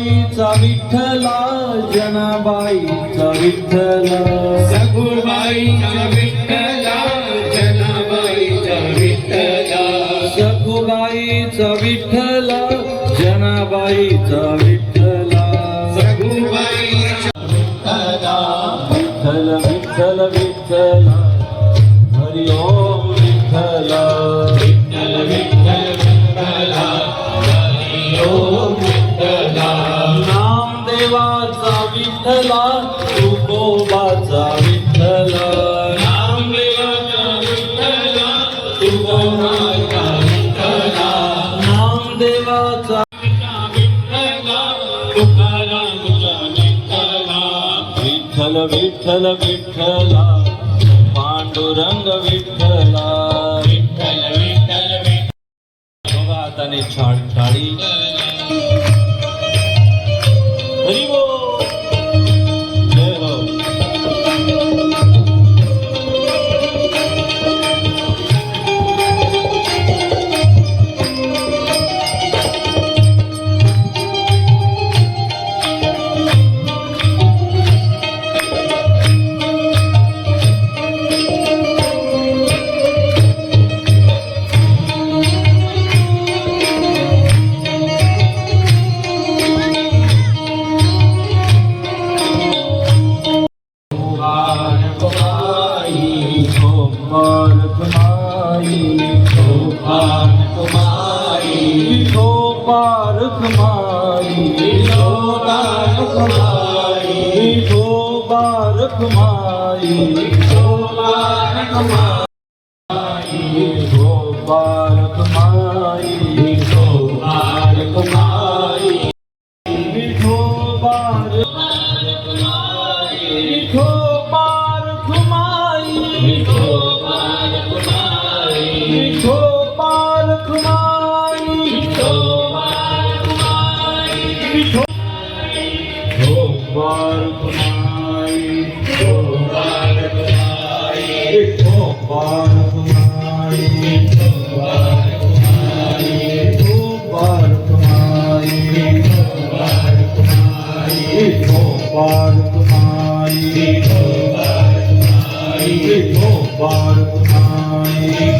सखुबाईचा विठ्ठला जनाबाईचा विठ्ठला. सगुबाईचा विठ्ठला जनाबाईचा विठ्ठला. सखुबाईचा विठ्ठला जनाबाईचा विठ्ठला. सगुबाईचा विठ्ठल विठ्ठल विठ्ठला. हरि પાંડુરંગ વિઠ્ઠલા વિઠ્ઠલ વિઠ્ઠલ ભગવાતાની છાળ છાળી. ઈશો પારખ મારી ઈશો પારખ મારી ઈશો પારખ મારી. ઈશો પારખ મારી. ભારત માઈ જય હો ભારત માઈ જય હો ભારત માઈ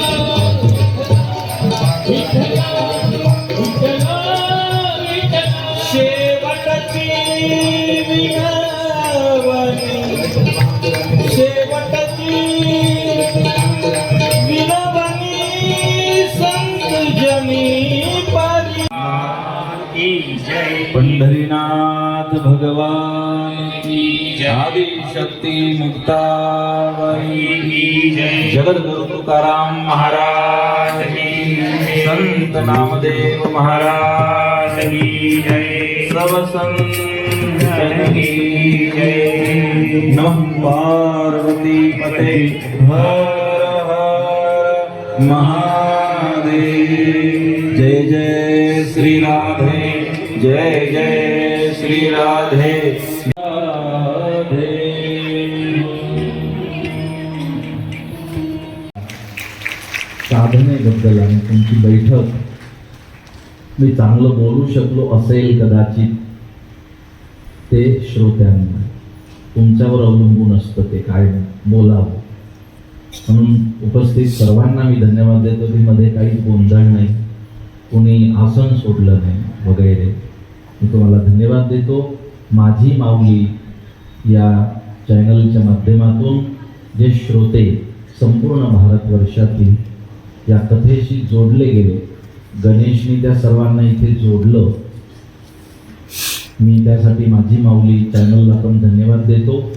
पंढरीनाथ भगवान की आदि शक्ती मुक्ताबाई जगद्गुरु तुकाराम महाराज संत नामदेव महाराज की सब संतन जय. पार्वती पते. हर हर महादेव. जय जय श्री राधे. जय जय श्री राधे। राधे साधनेबद्दल आणि तुमची बैठक मी चांगलं बोलू शकलो असेल कदाचित ते श्रोत्यांना. तुमच्यावर अवलंबून असतं ते काय बोलावं. म्हणून उपस्थित सर्वांना मी धन्यवाद देतो की मध्ये काही गोंधळ नाही कोणी आसन सोडलं नाही वगैरे. मी तुम्हाला धन्यवाद देतो. माझी माऊली या चॅनलच्या माध्यमातून जे श्रोते संपूर्ण भारतवर्षातील या कथेशी जोडले गेले गणेशनी त्या सर्वांना इथे जोडलं मी त्यासाठी माझी माऊली चॅनलला पण धन्यवाद देतो.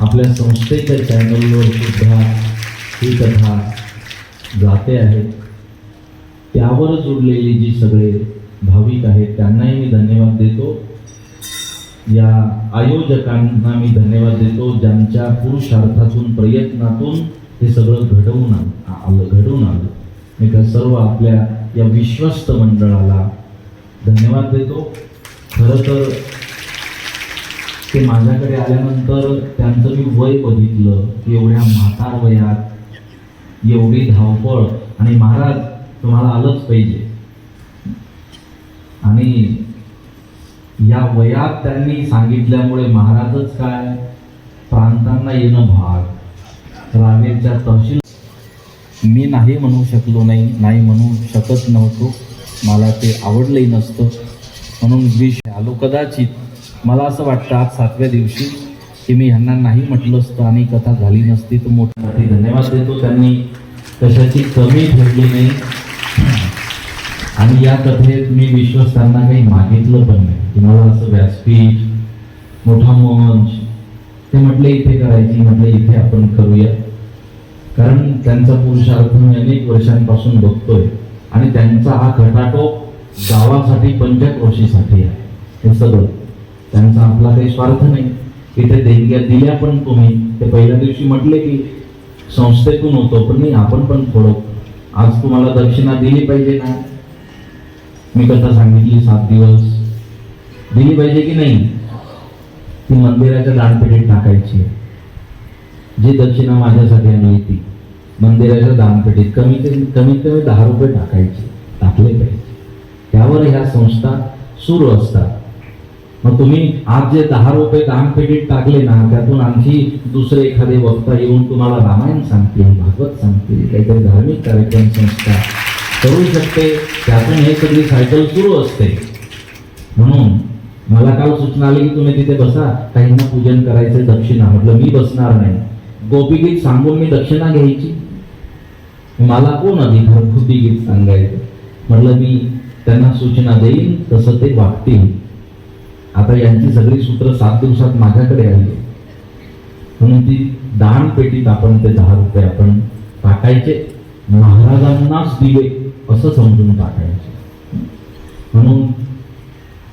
आपल्या संस्थेच्या चॅनलवर सुद्धा ही कथा जाते आहे. त्यावर जोडलेली जी सगळे भाविक आहेत त्यांनाही मी धन्यवाद देतो. या आयोजकांना मी धन्यवाद देतो ज्यांच्या पुरुषार्थातून प्रयत्नातून हे सगळं घडवून आलं घडवून आलं मी त्या सर्व आपल्या या विश्वस्त मंडळाला धन्यवाद देतो. खरं तर ते माझ्याकडे आल्यानंतर त्यांचं मी वय बघितलं की एवढ्या म्हातार वयात एवढी धावपळ आणि महाराज तुम्हाला आलंच पाहिजे आणि या वयात त्यांनी सांगितल्यामुळे महाराजच काय? प्रांतांना येणं भाग. रावेरच्या तहसील मी नाही म्हणू शकलो नाही नाही म्हणू शकत नव्हतो. मला ते आवडलंही नसतं. म्हणून विष आलो कदाचित. मला असं वाटतं आज सातव्या दिवशी की मी ह्यांना नाही म्हटलं असतं आणि कथा झाली नसती तर मोठी धन्यवाद देतो त्यांनी. कशाची कमी ठेवली नाही. आणि या कथेत मी विश्वस्तांना काही मागितलं पण नाही. की मला असं व्यासपीठ मोठा मंच ते म्हटले इथे करायची म्हटले इथे आपण करूया. कारण त्यांचा पुरुषार्थ मी अनेक वर्षांपासून बघतोय. आणि त्यांचा हा खटाटोप गावासाठी पंचक्रोशीसाठी आहे. हे सगळं. त्यांचा आपला काही स्वार्थ नाही. इथे देणग्या दिल्या पण तुम्ही. ते पहिल्या दिवशी म्हटले की संस्थेतून होतो पण नाही आपण पण थोडं. आज तुम्हाला दक्षिणा दिली पाहिजे ना. मी कथा सांगितली सात दिवस. दिली पाहिजे की नाही? ती मंदिराच्या दानपेटीत टाकायची जी दक्षिणा माझ्यासाठी मिळती मंदिराच्या दानपेटीत कमीत कमीत कमी दहा रुपये टाकायचे टाकले पाहिजे. त्यावर ह्या संस्था सुरू असतात. मग तुम्ही आज जे दहा रुपये दानपेटीत टाकले ना त्यातून आणखी दुसरे एखादे वक्ता येऊन तुम्हाला रामायण सांगतील भागवत सांगतील काहीतरी धार्मिक कार्यक्रम संस्था करू शकते त्यातून हे सगळी सायकल सुरू असते. म्हणून मला काल सूचना आली की तुम्ही तिथे बसा काहींना पूजन करायचं दक्षिणा. म्हटलं मी बसणार नाही. गोपीगीत सांगून मी दक्षिणा घ्यायची. मला कोण अधिकार गीत सांगायचं? म्हटलं मी त्यांना सूचना देईन तसं ते वागतील. आता यांची सगळी सूत्र सात दिवसात माझ्याकडे आली. म्हणून ती दान पेटीत आपण ते दहा रुपये आपण टाकायचे. महाराजांनाच दिले असं समजून टाकायचे म्हणून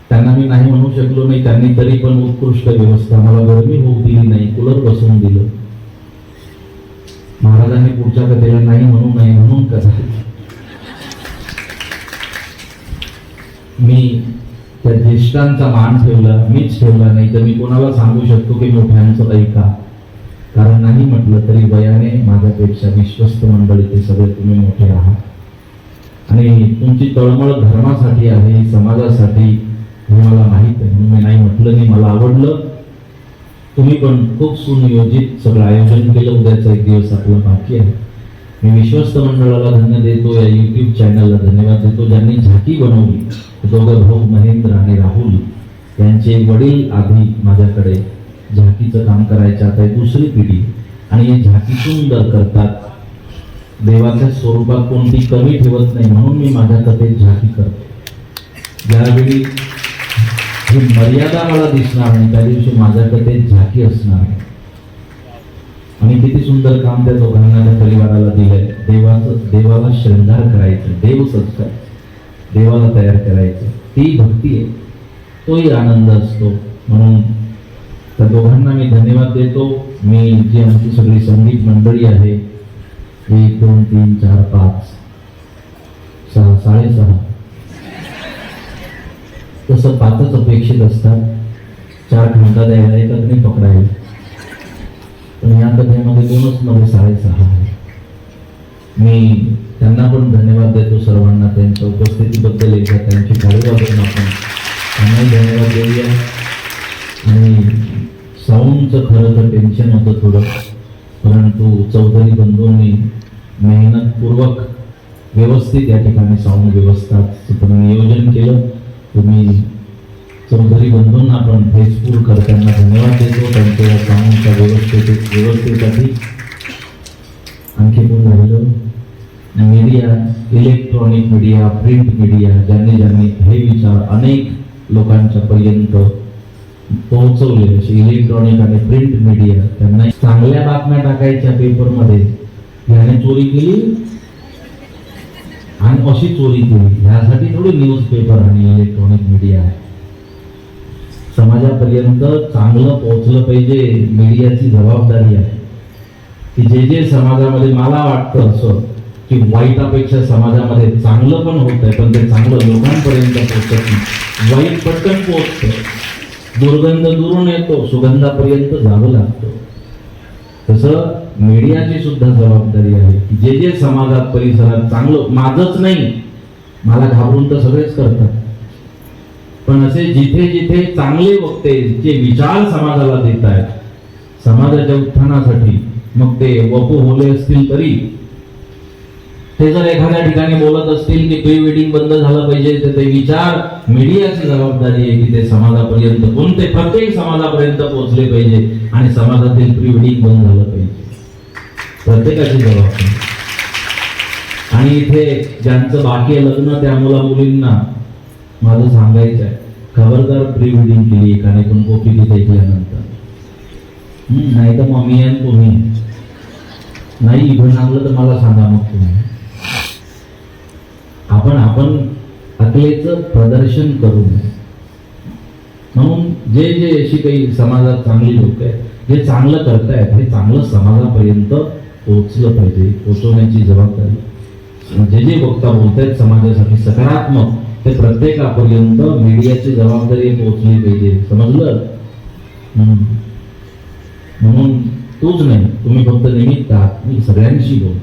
त्यांना मी नाही म्हणू शकलो नाही त्यांनी तरी पण उत्कृष्ट व्यवस्था मला गरमी होऊ दिली नाही कुलर बसवून दिलं. महाराजांनी पुढच्या कथेला नाही म्हणू नाही म्हणून कसा मी त्या ज्येष्ठांचा मान ठेवला मीच ठेवला नाही तर मी कोणाला सांगू शकतो की मोठ्यांचं ऐका कारण नाही म्हटलं तरी वयाने माझ्यापेक्षा विश्वस्त मंडळी ते सगळे तुम्ही मोठे आहात. आणि तुमची तळमळ धर्मासाठी आहे समाजासाठी हे मला माहीत आहे. मी नाही म्हटलं नाही मला आवडलं. तुम्ही पण खूप सुनियोजित सगळं आयोजन केलं. उद्याचा एक दिवस आपला बाकी आहे. मी विश्वस्त मंडळाला धन्य देतो या युट्यूब चॅनलला धन्यवाद देतो. ज्यांनी झाकी बनवली दोघं भाऊ महेंद्र आणि राहुल यांचे वडील आधी माझ्याकडे झाकीचं काम करायचे. आता दुसरी पिढी. आणि हे झाकी सुंदर करतात देवाच्या स्वरूपात कोणती कमी ठेवत नाही म्हणून मी माझ्या कथेत झाकी करतो. ज्यावेळी ही मर्यादा मला दिसणार आणि त्या दिवशी माझ्या कथेत झाकी असणार आहे आणि किती सुंदर काम त्या दोघांना त्या परिवाराला दिलंय. देवाचं देवाला श्रृंगार करायचं देव सत्कार देवाला तयार करायचं. ती भक्ती आहे. तोही आनंद असतो. म्हणून त्या दोघांना मी धन्यवाद देतो. मी जी आमची सगळी संगीत मंडळी आहे एक दोन तीन चार पाच सहा साडेसहा. तसं पाचच अपेक्षित असतात. चार घंटा द्यायला एकच नाही पकडायला पण या कथेमध्ये दोनच मध्ये साडेसहा आहे. मी त्यांना पण धन्यवाद देतो सर्वांना त्यांच्या उपस्थितीबद्दल. एकदा त्यांची टाळी वाजवून आपण त्यांनाही धन्यवाद देऊया. आणि साऊंडचं खरं तर टेन्शन होतं थोडं. परंतु चौधरी बंधूंनी मेहनतपूर्वक व्यवस्थित या ठिकाणी साऊंड व्यवस्थाचं नियोजन केलं. तुम्ही चौधरी बंधूंना आपण फेसबुक करताना धन्यवाद देतो. त्यांच्या या साऊंडच्या व्यवस्थेत व्यवस्थेसाठी आणखी कोण राहिलं? Media electronic media print media ज्यांनी ज्यांनी हे विचार अनेक लोकांच्या पर्यंत पोहोचवले जसे इलेक्ट्रॉनिक आणि प्रिंट मीडिया त्यांना चांगल्या बातम्या टाकायच्या पेपरमध्ये याने चोरी केली आणि अशी चोरी केली. ह्यासाठी थोडी न्यूज पेपर आणि इलेक्ट्रॉनिक मीडिया आहे. समाजापर्यंत चांगलं पोहोचलं पाहिजे मीडियाची जबाबदारी आहे. की जे जे समाजामध्ये मला वाटतं असं की वाईटापेक्षा समाजामध्ये चांगलं पण होत आहे पण ते चांगलं लोकांपर्यंत पोहोचत नाही. वाईट पटकन पोहोचतं. दुर्गंध दुरून येतो सुगंधापर्यंत जावं लागतं. तसं मीडियाची सुद्धा जबाबदारी आहे की जे जे समाजात परिसरात चांगलं माझंच नाही मला घाबरून तर सगळेच करतात. पण असे जिथे जिथे चांगले वक्ते जे विचार समाजाला देत आहेत समाजाच्या उत्थानासाठी मग ते वपू होले असतील तरी ते जर एखाद्या ठिकाणी बोलत असतील की प्री वेडिंग बंद झालं पाहिजे तर ते विचार मीडियाची जबाबदारी आहे की ते समाजापर्यंत कोणते प्रत्येक समाजापर्यंत पोहोचले पाहिजे आणि समाजातील प्री वेडिंग बंद झालं पाहिजे. प्रत्येकाची जबाबदारी. आणि इथे ज्यांचं बाकी आहे लग्न त्या मुला मुलींना माझं सांगायचं आहे खबरदार प्री वेडिंग केली एकाने पण गोपी गीत ऐकल्यानंतर. नाही तर मम्मी आणि तुम्ही नाही इव्हन आणलं तर मला सांगा मग तुम्ही. आपण आपण अकलेचं प्रदर्शन करू. नये म्हणून जे जे अशी काही समाजात चांगली लोक आहेत जे चांगलं करतायत हे चांगलं समाजापर्यंत पोहोचलं पाहिजे पोचवण्याची जबाबदारी. जे जे वक्ता बोलतायत समाजासाठी सकारात्मक ते प्रत्येकापर्यंत मीडियाची जबाबदारी पोहोचली पाहिजे. समजलं? म्हणून तूच नाही तुम्ही फक्त निमित्त आहात. मी सगळ्यांशी बोल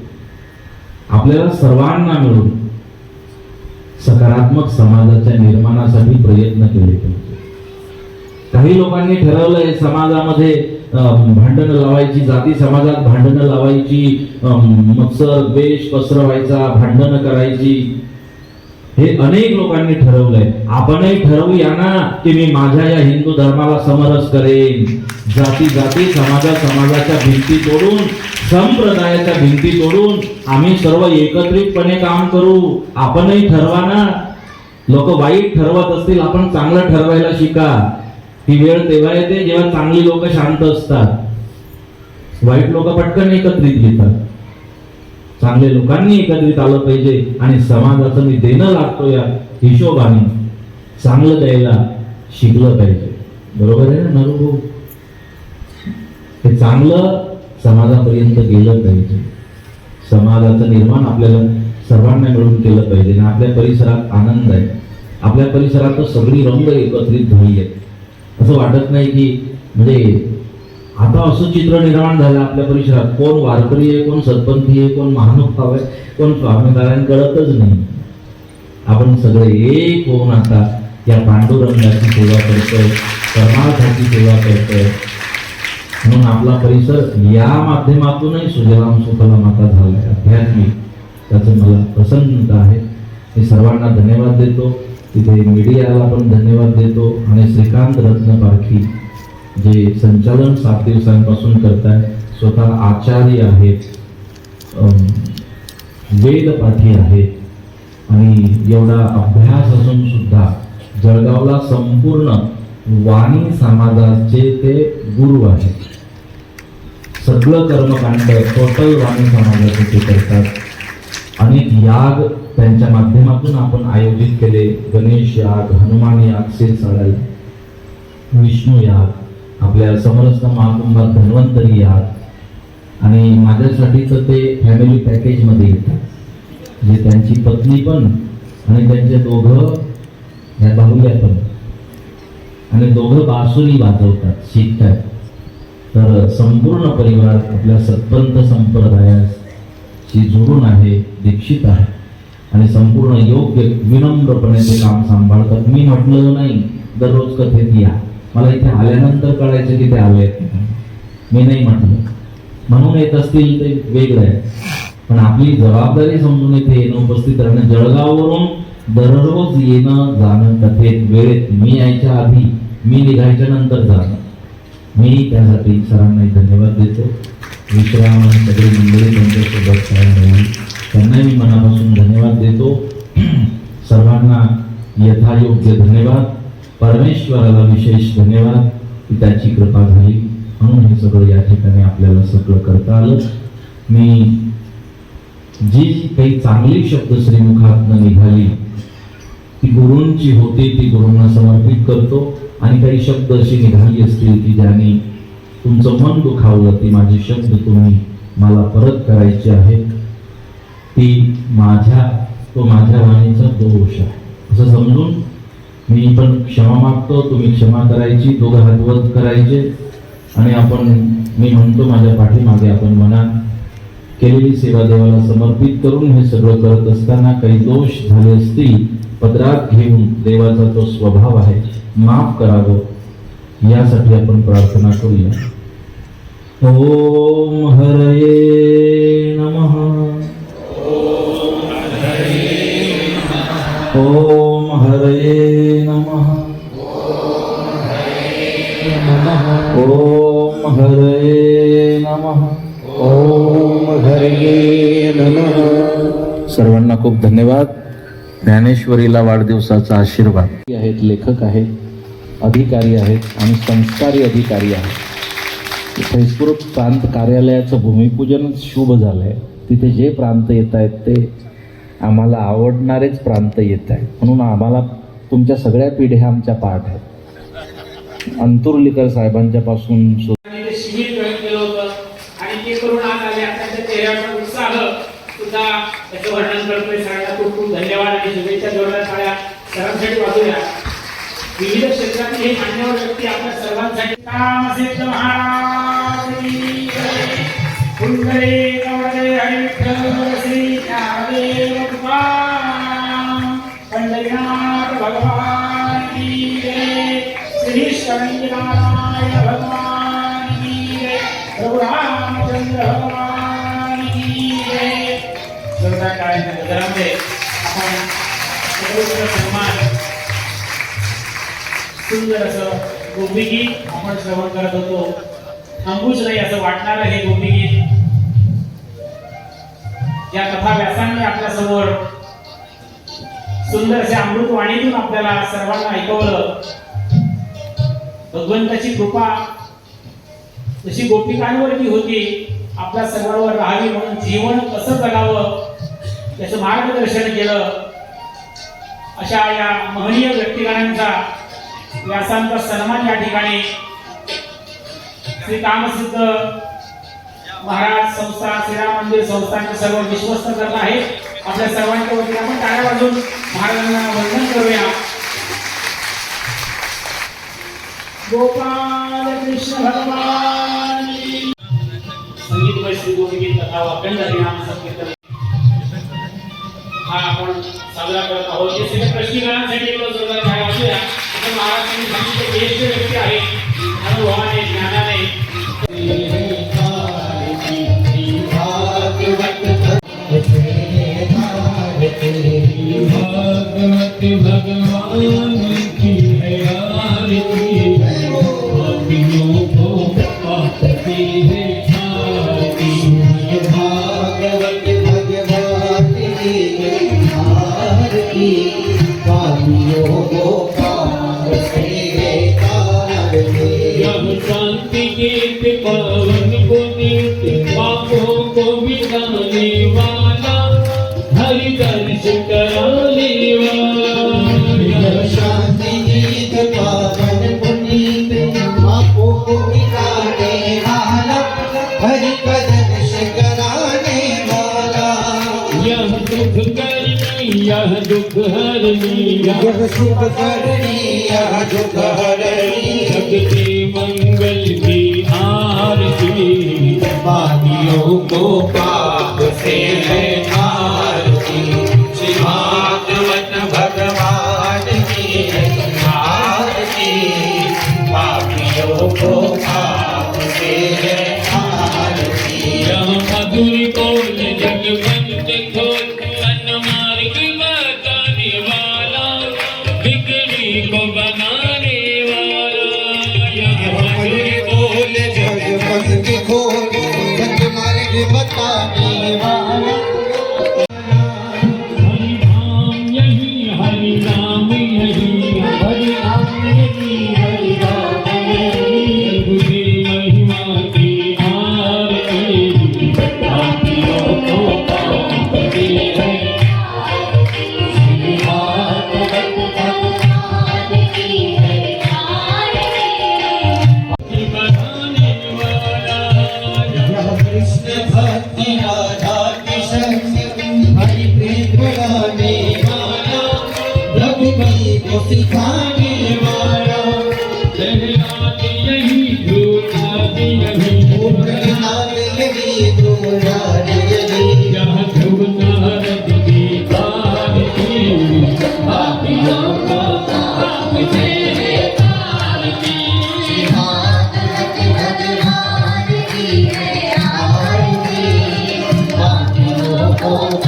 आपल्याला सर्वांना मिळून सकारात्मक समाजाच्या निर्माणासाठी प्रयत्न केले. पाहिजे काही लोकांनी ठरवलंय समाजामध्ये अं, भांडणं लावायची जाती समाजात भांडणं लावायची अं, मत्सर द्वेष पसरवायचा भांडणं करायची. हे अनेक लोकांनी ठरवलंय. आपणही ठरवूया ना की मी माझ्या या हिंदू धर्माला समरस करेन. जाती जाती समाजा समाजाच्या भिंती तोडून संप्रदायाच्या भिंती तोडून आम्ही सर्व एकत्रितपणे काम करू. आपणही ठरवा ना. लोक वाईट ठरवत असतील आपण चांगलं ठरवायला शिका. ही वेळ तेव्हा येते जेव्हा चांगली लोक शांत असतात. वाईट लोक पटकन एकत्रित घेतात. चांगल्या लोकांनी एकत्रित आलं पाहिजे आणि समाजाचं मी देणं लागतो या हिशोबाने चांगलं द्यायला शिकलं पाहिजे. बरोबर आहे ना नरू हे चांगलं समाजापर्यंत गेलं पाहिजे. समाजाचं निर्माण आपल्याला सर्वांना मिळून केलं पाहिजे आणि आपल्या परिसरात आनंद आहे. आपल्या परिसरात तर सगळी रंग एकत्रित झाली आहेत. असं वाटत नाही की म्हणजे आता असं चित्र निर्माण झालं आपल्या परिसरात. कोण वारकरी आहे कोण सतपंथी आहे कोण महानुभाव आहे कोण स्वामीनारायण कळतच नाही. आपण सगळे एक होऊन आता या पांडुरंगाची सेवा करतोय परमार्थाची सेवा करतोय. म्हणून आपला परिसर या माध्यमातूनही सुजलाम सुफलाम आता झालाय. आध्यात्मिक. त्याचं मला प्रसन्नता आहे. मी सर्वांना धन्यवाद देतो. तिथे मीडियाला पण धन्यवाद देतो. आणि श्रीकांत रत्न पारखी जे संचालन सात दिवसांपासून करताय स्वतः आचार्य आहेत वेदपाठी आहेत आणि एवढा अभ्यास असून सुद्धा जळगावला संपूर्ण वाणी समाजाचे ते गुरु आहेत. सगळं कर्मकांड टोटल वाणी समाजाचे ते करतात. अनेक याग त्यांच्या माध्यमातून आपण आयोजित केले गणेश याग हनुमान याग शिरसाळा विष्णू याग आपल्या समरस महाकुंभात धन्वंतरी या आणि माझ्यासाठी तर ते फॅमिली पॅकेजमध्ये येतात जे त्यांची पत्नी पण आणि त्यांचे दोघं ह्या भाऊया पण. आणि दोघं बासुरी वाजवतात शिकतात. तर संपूर्ण परिवार आपल्या सत्पंत संप्रदायाशी जोडून आहे दीक्षित आहे. आणि संपूर्ण योग्य विनम्रपणे ते काम सांभाळतात. मी म्हटलं नाही दररोज कथेत या. मला इथे आल्यानंतर कळायचं की ते आले. मी नाही म्हटलं. म्हणून येत असतील ते वेगळं आहे. पण आपली जबाबदारी समजून इथे येणं उपस्थित राहणं जळगाववरून दररोज येणं जाणं कथेत वेळेत मी यायच्या आधी मी निघायच्या नंतर जाणं. मी त्यासाठी सरांनाही धन्यवाद देतो. विश्राम आणि सगळी मंडळी त्यांच्यासोबत त्यांनाही मी मनापासून धन्यवाद देतो. सर्वांना यथायोग्य धन्यवाद. परमेश्वराला विशेष धन्यवाद की त्याची कृपा झाली. म्हणून हे सगळं या ठिकाणी आपल्याला सगळं करता आलं. मी जी काही चांगली शब्द श्रीमुखातनं निघाली ती गुरूंची होती ती गुरूंना समर्पित करतो. आणि काही शब्द अशी निघाली असतील की ज्याने तुमचं मन दुखावलं ती माझी शब्द तुम्ही मला परत करायची आहेत. ती माझ्या तो माझ्या वाणीचा दोष आहे. असं समजून मी पण क्षमा मागतो तुम्ही क्षमा करायची दोघं हातवत करायचे. आणि आपण मी म्हणतो माझ्या पाठीमागे आपण मनात केलेली सेवा देवाला समर्पित करून हे सगळं करत असताना काही दोष झाले असतील पदरात घेऊन देवाचा तो स्वभाव आहे माफ करावं. यासाठी आपण प्रार्थना करूया. ओम हरये सर्वांना खूप धन्यवाद. ज्ञानेश्वरीला वाढदिवसाचा आशीर्वाद. आहेत लेखक आहेत अधिकारी आहेत आणि संस्कारी अधिकारी आहेत. फैसपूर प्रांत कार्यालयाचं भूमिपूजन शुभ झालं आहे तिथे जे प्रांत येत आहेत ते आम्हाला आवडणारेच प्रांत येत आहेत. म्हणून आम्हाला तुमच्या सगळ्या पिढ्या आमच्या पाठ आहेत. अंतुर्लीकर साहेबांच्या पासून सु आणि ते शिबिर जॉईन केलं होतं आणि ते करून आज आले आपल्या चेहऱ्याचा उत्साह सुद्धा त्याचं वर्णन करतोय. सगळ्यांना खूप खूप धन्यवाद आणि शुभेच्छा जोडल्या साड्या सर्वांसाठी वाजूया विविध क्षेत्रातील हे मान्यवर व्यक्ती आपल्या सर्वांसाठी. काम रामसिद्ध महाराज कुंडले कवडले हरी विठ्ठल श्री ज्ञानदेव तुकाराम पंढरीनाथ भगवान की जय. श्री शरण्य नारायण भगवान की जय. प्रभु रामचंद्र जोरदार गजरामध्ये आपण सर्वजण सन्मान सुंदर असं गोपीगीत आपण श्रवण करत होतो थांबूच नाही असं वाटणार हे गोपीगीत या कथा व्यासांनी आपल्यासमोर सुंदर अशा अमृतवाणीतून आपल्याला सर्वांना ऐकवलं भगवंताची कृपा जशी गोपिकांवरती होती आपल्या सर्वांवर राहावी म्हणून जीवन कसं जगावं? त्याचं मार्गदर्शन केलं. अशा या महनीय व्यक्तिगणांचा व्यासांचा सन्मान या ठिकाणी श्री कामसिद्ध महाराज संस्था श्रीराम मंदिर संस्थांचे सर्व विश्वस्त करत आहेत. आपल्या सर्वांच्या वतीने आपण टाळ्या वाजून महाराजांना वंदन करूया. गोपाल कृष्ण भगवान. संगीत वैश्विक श्री गोपीगीत कथा अखंड हरिनाम संकीर्तन हा आपण साजरा करत आहोत. हे सगळे प्रश्नीकरांसाठी एवढं जोरदार झाला असूया तर महाराजांनी सांगितले ज्येष्ठ व्यक्ती आहेत अनुभवाने ज्ञानाने. भागवत भगवान. यह दुख हरनी यह यह सुख करनी यह दुख हरनी सबके मंगल की आरती। पापियों को पाप से है आरती। भगवान की है आरती। पापियों को पाप पापियों को पाप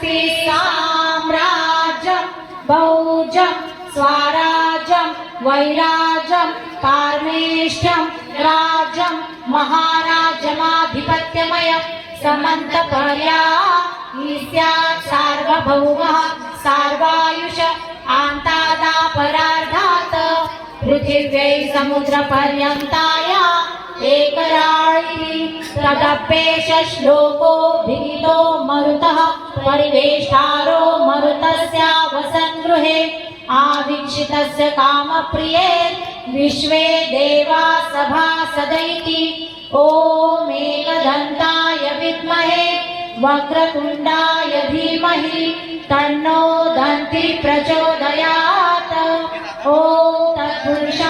स्वस्ति साम्राज्यं भौजं स्वराज्यं वैराज्यं पारमेष्ठ्यं राज्यं महाराज्यमाधिपत्यमयं समन्तपर्या ईस्यात् सार्वभौमः सार्वायुष आन्तादापरा पृथिव्यै समुद्रपर्यन्ताया एकराळी तदप्येष श्लोको विहितो मरुतः परिवेष्टारो मरुतस्य वसन् गृहे आवीक्षितस्य कामप्रिये विश्वे देवा सभासदैति ॐ एकदन्ताय विद्महे वक्रतुण्डाय धीमहि तन्नो दन्ति प्रचोदयात् ॐ तत्पुरुषाय